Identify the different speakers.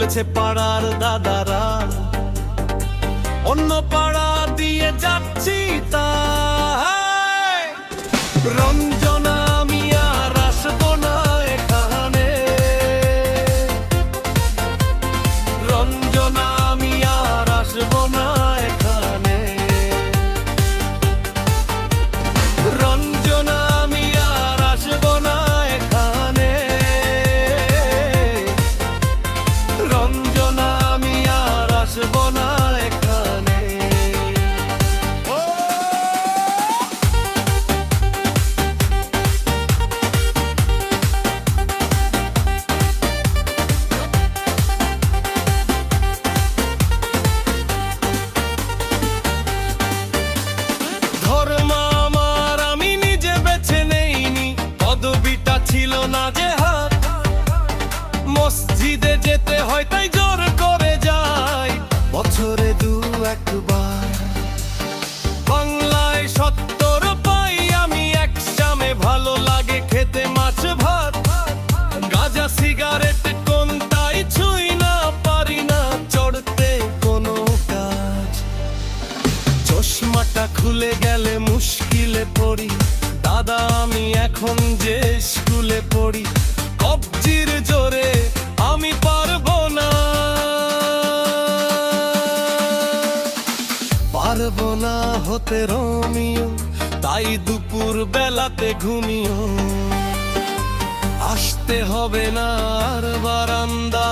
Speaker 1: বলেছে পাড়ার দাদারা অন্য পাড়া দিয়ে যাচ্ছি তা রঞ্জনা খুলে গেলে মুশকিলে পড়ি। দাদা, আমি এখন যে স্কুলে পড়ি। কবজির জোরে আমি পারব না। পারব না হতে রোমিও, তাই দুপুর বেলাতে ঘুমিও। আসতে হবে না আর বারান্দা